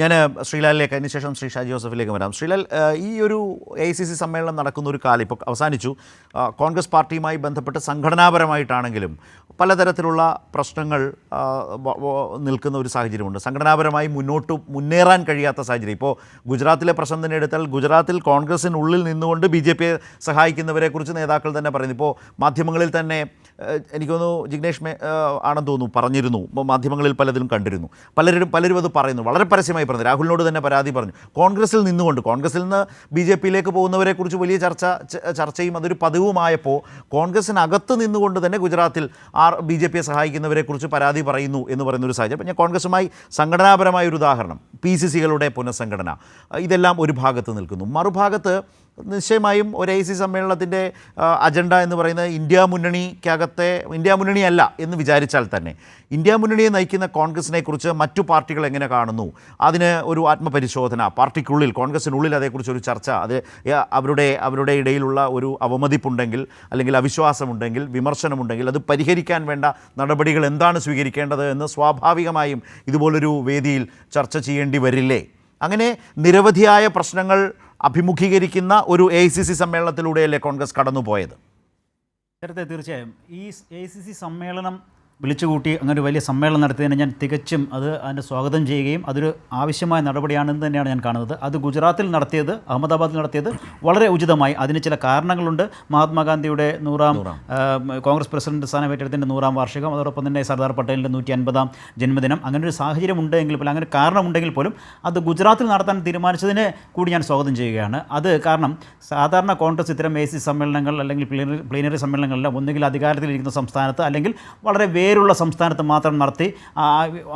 ഞാൻ ശ്രീലാലിലേക്ക് അതിനുശേഷം ശ്രീ ഷാജി ജോസഫിലേക്ക് വരാം. ശ്രീലാൽ ഈ ഒരു എ സി സി സമ്മേളനം നടക്കുന്ന ഒരു കാലം ഇപ്പോൾ അവസാനിച്ചു. കോൺഗ്രസ് പാർട്ടിയുമായി ബന്ധപ്പെട്ട് സംഘടനാപരമായിട്ടാണെങ്കിലും പലതരത്തിലുള്ള പ്രശ്നങ്ങൾ ആ, നിൽക്കുന്ന ഒരു സാഹചര്യമുണ്ട്. സംഘടനാപരമായി മുന്നോട്ട് മുന്നേറാൻ കഴിയാത്ത സാഹചര്യം. ഇപ്പോൾ ഗുജറാത്തിലെ പ്രശ്നം തന്നെ എടുത്താൽ ഗുജറാത്തിൽ കോൺഗ്രസിനുള്ളിൽ നിന്നുകൊണ്ട് ബി ജെ പിയെ സഹായിക്കുന്നവരെക്കുറിച്ച് നേതാക്കൾ തന്നെ പറയുന്നു. ഇപ്പോൾ മാധ്യമങ്ങളിൽ തന്നെ എനിക്ക് തോന്നുന്നു ജിഗ്നേഷ് മേ ആണെന്ന് തോന്നുന്നു പറഞ്ഞിരുന്നു. മാധ്യമങ്ങളിൽ പലതിലും കണ്ടിരുന്നു. പലരും പലരും അത് പറയുന്നു. വളരെ പരസ്യമായി പറഞ്ഞു. രാഹുലിനോട് തന്നെ പരാതി പറഞ്ഞു. കോൺഗ്രസിൽ നിന്നുകൊണ്ട് കോൺഗ്രസിൽ നിന്ന് ബി ജെ പിയിലേക്ക് പോകുന്നവരെക്കുറിച്ച് വലിയ ചർച്ച ചർച്ചയും അതൊരു പതിവുമായപ്പോൾ കോൺഗ്രസിനകത്ത് നിന്നുകൊണ്ട് തന്നെ ഗുജറാത്തിൽ ആർ ബി ജെ പിയെ സഹായിക്കുന്നവരെക്കുറിച്ച് പരാതി പറയുന്നു എന്ന് പറയുന്ന ഒരു സാഹചര്യം ഞാൻ കോൺഗ്രസുമായി സംഘടനാപരമായ ഒരു ഉദാഹരണം പി സി സികളുടെ പുനഃസംഘടന ഇതെല്ലാം ഒരു ഭാഗത്ത് നിൽക്കുന്നു. മറുഭാഗത്ത് നിശ്ചയമായും ഒരു ഐ സി സമ്മേളനത്തിന്റെ അജണ്ട എന്ന് പറയുന്നത് ഇന്ത്യ മുന്നണിക്കകത്തെ ഇന്ത്യ മുന്നണിയല്ല എന്ന് വിചാരിച്ചാൽ തന്നെ. ഇന്ത്യ മുന്നണിയെ നയിക്കുന്ന കോൺഗ്രസിനെ കുറിച്ച് മറ്റു പാർട്ടികൾ എങ്ങനെ കാണുന്നു? അതിന് ഒരു ആത്മപരിശോധന. പാർട്ടിക്കുള്ളിൽ കോൺഗ്രസിനുള്ളിൽ അതേക്കുറിച്ച് ഒരു ചർച്ച. അത് അവരുടെ അവരുടെ ഇടയിലുള്ള ഒരു അവമതിപ്പുണ്ടെങ്കിൽ അല്ലെങ്കിൽ അവിശ്വാസമുണ്ടെങ്കിൽ വിമർശനമുണ്ടെങ്കിൽ അത് പരിഹരിക്കാൻ വേണ്ട നടപടികൾ എന്താണ് സ്വീകരിക്കേണ്ടത് എന്ന് സ്വാഭാവികമായും ഇതുപോലൊരു വേദിയിൽ ചർച്ച ചെയ്യേണ്ടി വരില്ലേ? അങ്ങനെ നിരവധിയായ പ്രശ്നങ്ങൾ അഭിമുഖീകരിക്കുന്ന ഒരു എ സി സി സമ്മേളനത്തിലൂടെയല്ലേ കോൺഗ്രസ് കടന്നുപോയത്? നേരത്തെ തീർച്ചയായും ഈ എ സി സി സമ്മേളനം വിളിച്ചുകൂട്ടി അങ്ങനെ ഒരു വലിയ സമ്മേളനം നടത്തിയതിനെ ഞാൻ തികച്ചും അത് അതിന്റെ സ്വാഗതം ചെയ്യുകയും അതൊരു ആവശ്യമായ നടപടിയാണെന്ന് തന്നെയാണ് ഞാൻ കാണുന്നത്. അത് ഗുജറാത്തിൽ നടത്തിയത് അഹമ്മദാബാദിൽ നടത്തിയത് വളരെ ഉചിതമായി. അതിന് ചില കാരണങ്ങളുണ്ട്. മഹാത്മാഗാന്ധിയുടെ നൂറാം കോൺഗ്രസ് പ്രസിഡന്റ് സ്ഥാനം ഏറ്റെടുത്തിന്റെ നൂറാം വാർഷികം അതോടൊപ്പം തന്നെ സർദാർ പട്ടേലിന്റെ നൂറ്റി അൻപതാം ജന്മദിനം. അങ്ങനെ ഒരു സാഹചര്യം ഉണ്ടെങ്കിൽ പോലും അങ്ങനെ കാരണമുണ്ടെങ്കിൽ പോലും അത് ഗുജറാത്തിൽ നടത്താൻ തീരുമാനിച്ചതിനെ കൂടി ഞാൻ സ്വാഗതം ചെയ്യുകയാണ്. അത് കാരണം സാധാരണ കോൺഗ്രസ് ഇത്തരം എ സി സമ്മേളനങ്ങൾ അല്ലെങ്കിൽ പ്ലീനറി പ്ലീനറി സമ്മേളനങ്ങളിൽ ഒന്നുകിൽ അധികാരത്തിലിരിക്കുന്ന സംസ്ഥാനത്ത് അല്ലെങ്കിൽ വളരെ വേരുള്ള സംസ്ഥാനത്ത് മാത്രം നടത്തി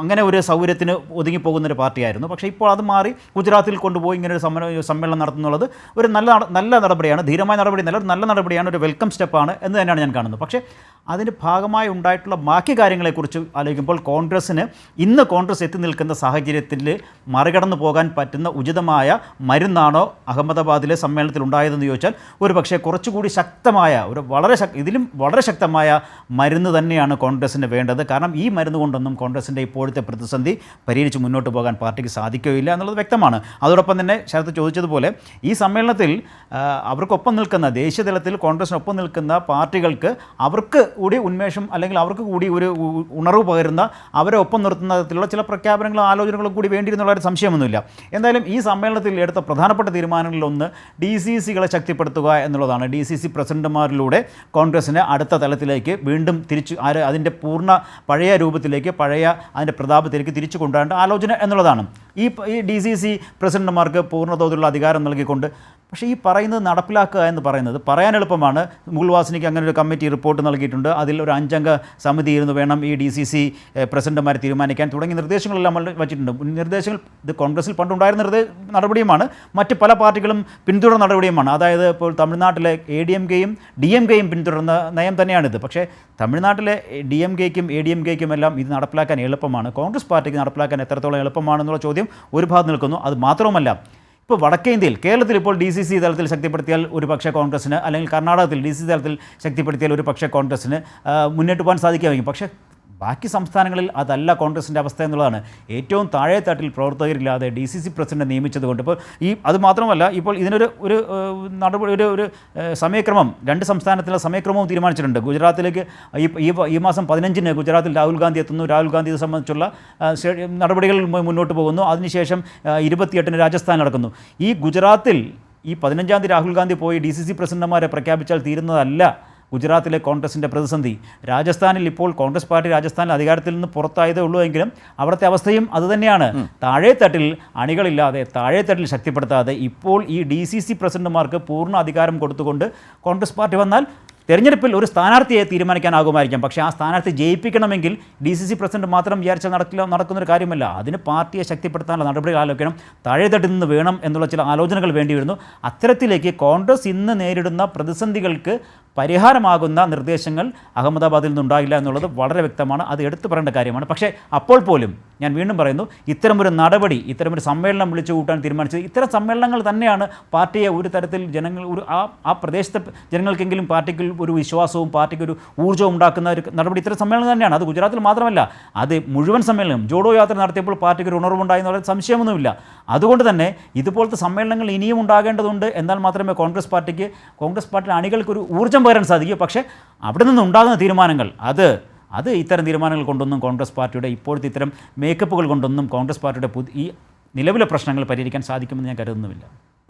അങ്ങനെ ഒരു സൗകര്യത്തിന് ഒതുങ്ങിപ്പോകുന്നൊരു പാർട്ടിയായിരുന്നു. പക്ഷേ ഇപ്പോൾ അത് മാറി ഗുജറാത്തിൽ കൊണ്ടുപോയി ഇങ്ങനെ ഒരു സമ്മേളനം നടത്തുന്നുള്ളത് ഒരു നല്ല നല്ല നടപടിയാണ് ധീരമായ നടപടി നല്ല നല്ല നടപടിയാണ് ഒരു വെൽക്കം സ്റ്റെപ്പാണ് എന്ന് തന്നെയാണ് ഞാൻ കാണുന്നത്. പക്ഷേ അതിന്റെ ഭാഗമായി ഉണ്ടായിട്ടുള്ള ബാക്കി കാര്യങ്ങളെക്കുറിച്ച് ആലോചിക്കുമ്പോൾ കോൺഗ്രസ്സിന് ഇന്ന് കോൺഗ്രസ് എത്തി നിൽക്കുന്ന സാഹചര്യത്തിൽ മറികടന്നു പോകാൻ പറ്റുന്ന ഉചിതമായ മരുന്നാണോ അഹമ്മദാബാദിലെ സമ്മേളനത്തിൽ ഉണ്ടായതെന്ന് ചോദിച്ചാൽ ഒരു പക്ഷേ കുറച്ചുകൂടി ശക്തമായ ഒരു വളരെ ഇതിലും വളരെ ശക്തമായ മരുന്ന് തന്നെയാണ് കോൺഗ്രസ്സിന് വേണ്ടത്. കാരണം ഈ മരുന്ന് കൊണ്ടൊന്നും കോൺഗ്രസിന്റെ ഇപ്പോഴത്തെ പ്രതിസന്ധി പരിഹരിച്ച് മുന്നോട്ട് പോകാൻ പാർട്ടിക്ക് സാധിക്കുകയില്ല എന്നുള്ളത് വ്യക്തമാണ്. അതോടൊപ്പം തന്നെ ശരത്ത് ചോദിച്ചതുപോലെ ഈ സമ്മേളനത്തിൽ അവർക്കൊപ്പം നിൽക്കുന്ന ദേശീയതലത്തിൽ കോൺഗ്രസിനൊപ്പം നിൽക്കുന്ന പാർട്ടികൾക്ക് അവർക്ക് കൂടി ഉന്മേഷം അല്ലെങ്കിൽ അവർക്ക് കൂടി ഒരു ഉണർവ് പകരുന്ന അവരെ ഒപ്പം നിർത്തുന്ന തരത്തിലുള്ള ചില പ്രഖ്യാപനങ്ങളും ആലോചനകളും കൂടി വേണ്ടിയിരുന്നുള്ള ഒരു സംശയമൊന്നുമില്ല. എന്തായാലും ഈ സമ്മേളനത്തിൽ എടുത്ത പ്രധാനപ്പെട്ട തീരുമാനങ്ങളിലൊന്ന് ഡി സി സികളെ ശക്തിപ്പെടുത്തുക എന്നുള്ളതാണ്. ഡി സി സി പ്രസിഡന്റുമാരിലൂടെ കോൺഗ്രസിനെ അടുത്ത തലത്തിലേക്ക് വീണ്ടും തിരിച്ചു അതിന്റെ പൂർണ പഴയ രൂപത്തിലേക്ക് പഴയ അതിന്റെ പ്രതാപത്തിലേക്ക് തിരിച്ചു കൊണ്ടുവരേണ്ട ആലോചന എന്നുള്ളതാണ്. ഈ ഈ ഡി സി സി പ്രസിഡന്റുമാർക്ക് പൂർണതോതിലുള്ള അധികാരം നൽകിക്കൊണ്ട് പക്ഷേ ഈ പറയുന്നത് നടപ്പിലാക്കുക എന്ന് പറയുന്നത് പറയാൻ എളുപ്പമാണ്. മുഗൾവാസിനിക്ക് അങ്ങനെ ഒരു കമ്മിറ്റി റിപ്പോർട്ട് നൽകിയിട്ടുണ്ട്. അതിൽ ഒരു അഞ്ചംഗ സമിതി ഇരുന്ന് വേണം ഈ ഡി സി സി പ്രസിഡന്റുമാരെ തീരുമാനിക്കാൻ. തുടങ്ങിയ നിർദ്ദേശങ്ങളെല്ലാം വച്ചിട്ടുണ്ട്. നിർദ്ദേശങ്ങൾ ഇത് കോൺഗ്രസിൽ പണ്ടുണ്ടായിരുന്ന നിർദ്ദേശ നടപടിയുമാണ്. മറ്റ് പല പാർട്ടികളും പിന്തുടർന്ന നടപടിയുമാണ്. അതായത് ഇപ്പോൾ തമിഴ്നാട്ടിലെ എ ഡി എം കെയും ഡി എം കെയും പിന്തുടർന്ന നയം തന്നെയാണിത്. പക്ഷേ തമിഴ്നാട്ടിലെ ഡി എം കെക്കും എ ഡി എം കെക്കും എല്ലാം ഇത് നടപ്പിലാക്കാൻ എളുപ്പമാണ്. കോൺഗ്രസ് പാർട്ടിക്ക് നടപ്പിലാക്കാൻ എത്രത്തോളം എളുപ്പമാണെന്നുള്ള ചോദ്യം ഒരു ഭാഗത്ത് നിൽക്കുന്നു. അത് മാത്രവുമല്ല ഇപ്പോൾ വടക്കേ ഇന്ത്യയിൽ കേരളത്തിൽ ഇപ്പോൾ ഡി സി സി തലത്തിൽ ശക്തിപ്പെടുത്തിയാൽ ഒരു പക്ഷേ കോൺഗ്രസ്സിന് അല്ലെങ്കിൽ കർണാടകത്തിൽ ഡി സി സി തലത്തിൽ ശക്തിപ്പെടുത്തിയാൽ ഒരു പക്ഷേ കോൺഗ്രസ്സിന് മുന്നോട്ട് പോകാൻ സാധിക്കുമായിരിക്കും. പക്ഷേ ബാക്കി സംസ്ഥാനങ്ങളിൽ അതല്ല കോൺഗ്രസിന്റെ അവസ്ഥ എന്നുള്ളതാണ്. ഏറ്റവും താഴെ തട്ടിൽ പ്രവർത്തകരില്ലാതെ ഡി സി സി പ്രസിഡന്റ് നിയമിച്ചതുകൊണ്ട്. ഇപ്പോൾ ഈ അത് മാത്രമല്ല ഇപ്പോൾ ഇതിനൊരു ഒരു നടപടി ഒരു ഒരു സമയക്രമം രണ്ട് സംസ്ഥാനത്തിലെ സമയക്രമവും തീരുമാനിച്ചിട്ടുണ്ട്. ഗുജറാത്തിലേക്ക് ഈ ഈ മാസം പതിനഞ്ചിന് ഗുജറാത്തിൽ രാഹുൽ ഗാന്ധി എത്തുന്നു. രാഹുൽ ഗാന്ധിയെ സംബന്ധിച്ചുള്ള നടപടികൾ മുന്നോട്ട് പോകുന്നു. അതിനുശേഷം ഇരുപത്തിയെട്ടിന് രാജസ്ഥാൻ നടക്കുന്നു. ഈ ഗുജറാത്തിൽ ഈ പതിനഞ്ചാം തീയതി രാഹുൽ ഗാന്ധി പോയി ഡി സി സി പ്രസിഡന്റുമാരെ പ്രഖ്യാപിച്ചാൽ തീരുന്നതല്ല. ഗുജറാത്തിലെ കോൺഗ്രസിന്റെ പ്രതിസന്ധി. രാജസ്ഥാനിൽ ഇപ്പോൾ കോൺഗ്രസ് പാർട്ടി രാജസ്ഥാനിൽ അധികാരത്തിൽ നിന്ന് പുറത്തായതേ ഉള്ളൂ എങ്കിലും അവിടുത്തെ അവസ്ഥയും അതുതന്നെയാണ് താഴെത്തട്ടിൽ അണികളില്ലാതെ താഴെത്തട്ടിൽ ശക്തിപ്പെടുത്താതെ ഇപ്പോൾ ഈ ഡി സി സി പ്രസിഡന്റുമാർക്ക് പൂർണ അധികാരം കൊടുത്തുകൊണ്ട് കോൺഗ്രസ് പാർട്ടി വന്നാൽ തെരഞ്ഞെടുപ്പിൽ ഒരു സ്ഥാനാർത്ഥിയെ തീരുമാനിക്കാനാകുമായിരിക്കാം. പക്ഷേ ആ സ്ഥാനാർത്ഥി ജയിപ്പിക്കണമെങ്കിൽ ഡി സി സി പ്രസിഡന്റ് മാത്രം വിചാരിച്ചാൽ നടക്കില്ല നടക്കുന്നൊരു കാര്യമല്ല. അതിന് പാർട്ടിയെ ശക്തിപ്പെടുത്താനുള്ള നടപടികൾ ആലോചിക്കണം. താഴെത്തട്ടിൽ നിന്ന് വേണം എന്നുള്ള ചില ആലോചനകൾ വേണ്ടി വരുന്നു. അത്തരത്തിലേക്ക് കോൺഗ്രസ് ഇന്ന് നേരിടുന്ന പ്രതിസന്ധികൾക്ക് പരിഹാരമാകുന്ന നിർദ്ദേശങ്ങൾ അഹമ്മദാബാദിൽ നിന്നുണ്ടായില്ല എന്നുള്ളത് വളരെ വ്യക്തമാണ്. അത് എടുത്തു പറയേണ്ട കാര്യമാണ്. പക്ഷേ അപ്പോൾ പോലും ഞാൻ വീണ്ടും പറയുന്നു ഇത്തരമൊരു നടപടി ഇത്തരമൊരു സമ്മേളനം വിളിച്ചു കൂട്ടാൻ തീരുമാനിച്ചത് ഇത്തരം സമ്മേളനങ്ങൾ തന്നെയാണ് പാർട്ടിയെ ഒരു തരത്തിൽ ജനങ്ങൾ ഒരു ആ ആ പ്രദേശത്തെ ജനങ്ങൾക്കെങ്കിലും പാർട്ടിക്ക് ഒരു വിശ്വാസവും പാർട്ടിക്ക് ഒരു ഊർജവും ഉണ്ടാക്കുന്ന ഒരു നടപടി ഇത്തരം സമ്മേളനം തന്നെയാണ്. അത് ഗുജറാത്തിൽ മാത്രമല്ല അത് മുഴുവൻ സമ്മേളനം ജോഡോ യാത്ര നടത്തിയപ്പോൾ പാർട്ടിക്ക് ഒരു ഉണർവുണ്ടായി എന്നുള്ള സംശയമൊന്നുമില്ല. അതുകൊണ്ട് തന്നെ ഇതുപോലത്തെ സമ്മേളനങ്ങൾ ഇനിയും ഉണ്ടാകേണ്ടതുണ്ട്. എന്നാൽ മാത്രമേ കോൺഗ്രസ് പാർട്ടിക്ക് കോൺഗ്രസ് പാർട്ടിയുടെ അണികൾക്ക് ഒരു ഊർജം പകരാൻ സാധിക്കും. പക്ഷേ അവിടെ നിന്ന് ഉണ്ടാകുന്ന തീരുമാനങ്ങൾ അത് അത് ഇത്തരം തീരുമാനങ്ങൾ കൊണ്ടൊന്നും കോൺഗ്രസ് പാർട്ടിയുടെ ഇപ്പോഴത്തെ ഇത്തരം മേക്കപ്പുകൾ കൊണ്ടൊന്നും കോൺഗ്രസ് പാർട്ടിയുടെ ഈ നിലവിലെ പ്രശ്നങ്ങൾ പരിഹരിക്കാൻ സാധിക്കുമെന്ന് ഞാൻ കരുതുന്നുമില്ല.